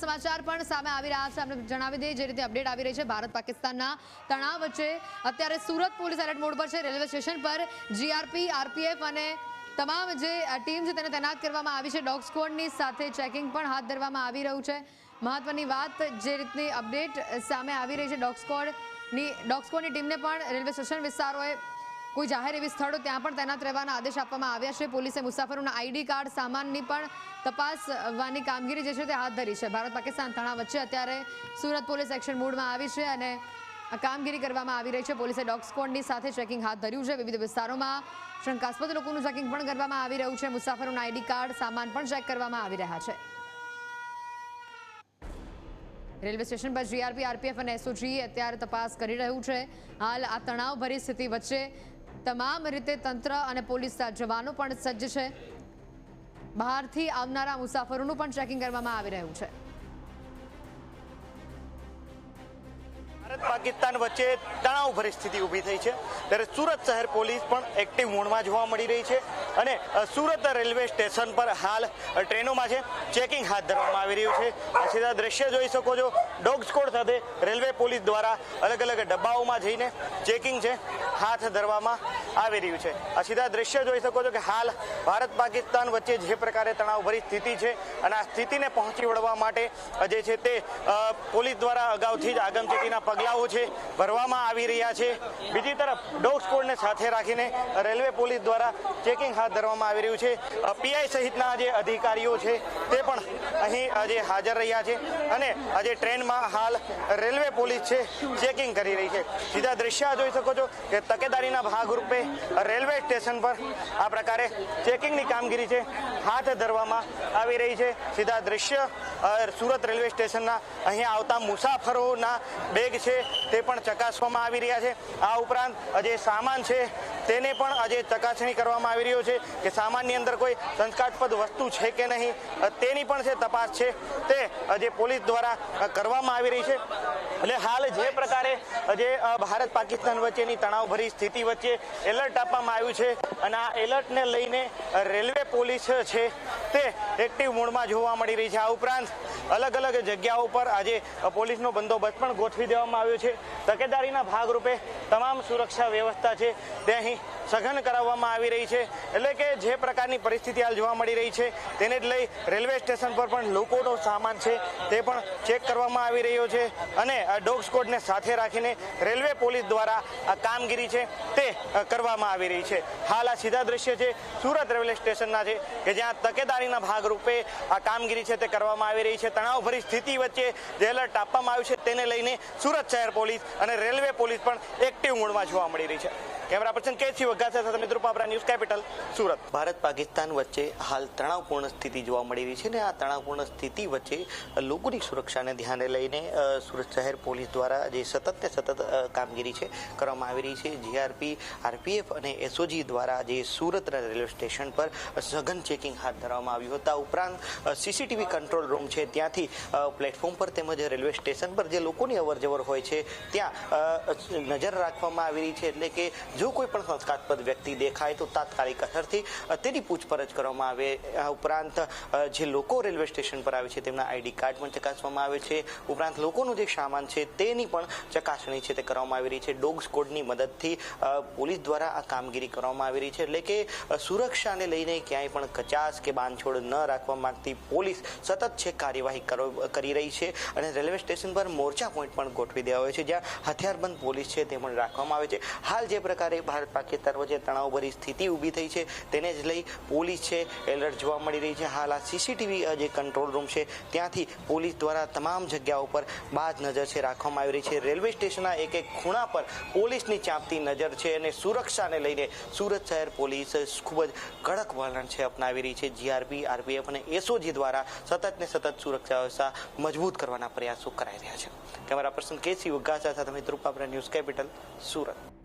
સમાચાર પણ સામે આવી રહ્યા છે. આપણે જણાવી દઈએ, જે રીતે અપડેટ આવી રહી છે, ભારત પાકિસ્તાનના તણાવ વચ્ચે. અત્યારે સુરત પોલીસ એલર્ટ મોડ પર છે, રેલવે સ્ટેશન પર જીઆરપી આરપીએફ અને તમામ જે ટીમ છે તેને તૈનાત કરવામાં આવી છે. ડોગ સ્કોડની સાથે ચેકિંગ પણ હાથ ધરવામાં આવી રહ્યું છે. મહત્વની વાત, જે રીતની અપડેટ સામે આવી રહી છે, ડોગ સ્કોડની ડોગ સ્કોડની ટીમને પણ રેલવે સ્ટેશન વિસ્તારોએ કોઈ જાહેર એવી સ્થળો ત્યાં પણ તૈનાત રહેવાના આદેશ આપવામાં આવ્યા છે. પોલીસે મુસાફરોના આઈડી કાર્ડ, સામાનની પણ તપાસવાની કામગીરી જે છે તે હાથ ધરી છે. ભારત પાકિસ્તાન તણાવ વચ્ચે અત્યારે સુરત પોલીસ એક્શન મોડમાં આવી છે અને કામગીરી કરવામાં આવી રહી છે. પોલીસે ડોગ સ્કોડની સાથે ચેકિંગ હાથ ધર્યું છે. વિવિધ વિસ્તારોમાં શંકાસ્પદ લોકોનું ચેકિંગ પણ કરવામાં આવી રહ્યું છે. મુસાફરોના આઈડી કાર્ડ, સામાન પણ ચેક કરવામાં આવી રહ્યા છે. રેલવે સ્ટેશન પર જીઆરપી, આરપીએફ અને એસઓજી અત્યારે તપાસ કરી રહ્યું છે. હાલ આ તણાવભરી સ્થિતિ વચ્ચે તમામ રીતે તંત્ર અને પોલીસ જવાનો પણ સજ્જ છે. બહારથી આવનારા મુસાફરોનું પણ ચેકિંગ કરવામાં આવી રહ્યું છે. ભારત પાકિસ્તાન વચ્ચે તણાવ પરિસ્થિતિ ઊભી થઈ છે. ત્યારે સુરત શહેર પોલીસ પણ એક્ટિવ મોડમાં જોવા મળી રહી છે અને સુરત રેલવે સ્ટેશન પર હાલ ટ્રેનોમાં છે. ચેકિંગ હાથ ધરવામાં આવી રહ્યું છે. સીધા દ્રશ્ય જોઈ શકો છો. ડોગ સ્કોડ સાથે રેલવે પોલીસ દ્વારા અલગ અલગ ડબ્બાઓમાં જઈને ચેકિંગ છે. હાથ ધરવામાં આવી રહ્યું છે. આ સીધા દ્રશ્ય જોઈ શકો છો કે હાલ ભારત પાકિસ્તાન વચ્ચે જે પ્રકારે તણાવભરી સ્થિતિ છે અને આ સ્થિતિને પહોંચી વળવા માટે જે છે તે પોલીસ દ્વારા અગાઉથી જ આગમચેતીના પગલાઓ છે ભરવામાં આવી રહ્યા છે. બીજી તરફ ડોગ સ્કોડને સાથે રાખીને રેલવે પોલીસ દ્વારા ચેકિંગ હાથ ધરવામાં આવી રહ્યું છે. પીઆઈ સહિતના જે અધિકારીઓ છે તે પણ આજે હાજર રહ્યા છે અને આજે ટ્રેનમાં હાલ રેલવે પોલીસ છે, ચેકિંગ કરી રહી છે. સીધા દ્રશ્ય જોઈ શકો છો કે તકેદારીના ભાગરૂપે રેલવે સ્ટેશન પર આ પ્રકારે ચેકિંગની કામગીરી છે, હાથ ધરવામાં આવી રહી છે. સીધા દ્રશ્ય સુરત રેલવે સ્ટેશનના અહીંયા આવતા મુસાફરોના બેગ છે તે પણ ચકાસવામાં આવી રહ્યા છે. આ ઉપરાંત જે સામાન છે તેને પણ આજે ચકાસણી કરવામાં આવી રહ્યો છે કે સામાનની અંદર કોઈ સંસ્કારાસ્પદ વસ્તુ છે કે નહીં તેની પણ છે તપાસ છે. તે જે પોલીસ દ્વારા કરવામાં આવી રહી છે. એટલે હાલ જે પ્રકારે જે ભારત પાકિસ્તાન વચ્ચેની તણાવભરી સ્થિતિ વચ્ચે એલર્ટ આપવામાં આવ્યું છે અને આ એલર્ટને લઈને રેલવે પોલીસ છે તે એક્ટિવ મોડમાં જોવા મળી રહી છે. આ ઉપરાંત અલગ અલગ જગ્યાઓ પર આજે પોલીસનો બંદોબસ્ત પણ ગોઠવી દેવામાં આવ્યો છે. તકેદારીના ભાગરૂપે તમામ સુરક્ષા વ્યવસ્થા છે તે અહીં સઘન કરાવવામાં આવી રહી છે. એટલે કે જે પ્રકારની પરિસ્થિતિ હાલ જોવા મળી રહી છે તેને જ લઈ રેલવે સ્ટેશન પર પણ લોકોનો સામાન છે તે પણ ચેક કરવામાં આવી રહ્યો છે. અને ડોગ સ્કોડને સાથે રાખીને રેલવે પોલીસ દ્વારા આ કામગીરી છે તે કરવામાં આવી રહી છે. હાલ આ સીધા દ્રશ્ય છે સુરત રેલવે સ્ટેશનના છે કે જ્યાં તકેદારીના ભાગરૂપે આ કામગીરી છે તે કરવામાં આવી રહી છે. તણાવભરી સ્થિતિ વચ્ચે જે એલર્ટ આપવામાં આવ્યું છે તેને લઈને સુરત શહેર પોલીસ અને રેલવે પોલીસ પણ એક્ટિવ મોડમાં જોવા મળી રહી છે. કેમેરા પર્સન કેસી વઘાસા સાથે મિત્રો પાપરા ન્યૂઝ કેપિટલ, સુરત. ભારત પાકિસ્તાન વચ્ચે હાલ તણાવપૂર્ણ સ્થિતિ જોવા મળી રહી છે અને આ તણાવપૂર્ણ સ્થિતિ વચ્ચે લોકોની સુરક્ષાને ધ્યાને લઈને સુરત શહેર પોલીસ દ્વારા જે સતત ને સતત કામગીરી છે કરવામાં આવી રહી છે. જીઆરપી, આરપીએફ અને એસઓજી દ્વારા જે સુરતના રેલવે સ્ટેશન પર સઘન ચેકિંગ હાથ ધરવામાં આવ્યું હતા. ઉપરાંત સીસીટીવી કંટ્રોલ રૂમ છે. ત્યાંથી પ્લેટફોર્મ પર તેમજ રેલવે સ્ટેશન પર જે લોકોની અવરજવર હોય છે, ત્યાં નજર રાખવામાં આવી રહી છે. એટલે કે જો કોઈ પણ સંસ્કારાસ્પદ વ્યક્તિ દેખાય તો તાત્કાલિક અસરથી તેની પૂછપરછ કરવામાં આવે. ઉપરાંત જે લોકો રેલવે સ્ટેશન પર આવે છે તેમના આઈડી કાર્ડ પણ ચકાસવામાં આવે છે. ઉપરાંત લોકોનું જે સામાન છે તેની પણ ચકાસણી છે તે કરવામાં આવી રહી છે. ડોગ સ્કોડની મદદથી પોલીસ દ્વારા આ કામગીરી કરવામાં આવી રહી છે. એટલે કે સુરક્ષાને લઈને ક્યાંય પણ કચાસ કે બાંધછોડ ન રાખવા માંગતી પોલીસ સતત છે કાર્યવાહી કરો- રહી છે અને રેલવે સ્ટેશન પર મોરચા પોઈન્ટ પણ ગોઠવી દેવા હોય છે, જ્યાં હથિયારબંધ પોલીસ છે તે પણ રાખવામાં આવે છે. હાલ જે પ્રકારે ભારત પાકિસ્તાન વચ્ચે તણાવભરી સ્થિતિ ઊભી થઈ છે. તેને જ લઈ પોલીસ છે, એલર્ટ જોવા મળી રહી છે. હાલ આ સીસીટીવી જે કંટ્રોલ રૂમ છે, ત્યાંથી પોલીસ દ્વારા તમામ જગ્યાઓ પર બાજ નજર છે રાખવામાં આવી રહી છે. રેલવે સ્ટેશનના એક એક ખૂણા પર પોલીસની ચાંપતી નજર છે અને સુરક્ષાને લઈને સુરત શહેર પોલીસ ખૂબ જ કડક વલણ છે અપનાવી રહી છે. જીઆરપી આરપીએફ અને એસઓજી દ્વારા સતત ને સતત સુરક્ષા વ્યવસ્થા મજબૂત કરવાના પ્રયાસો કરાઈ રહ્યા છે. કેમેરા પર્સન કેસી ઉગાસા સાથે મિત્રો ન્યૂઝ કેપિટલ સુરત.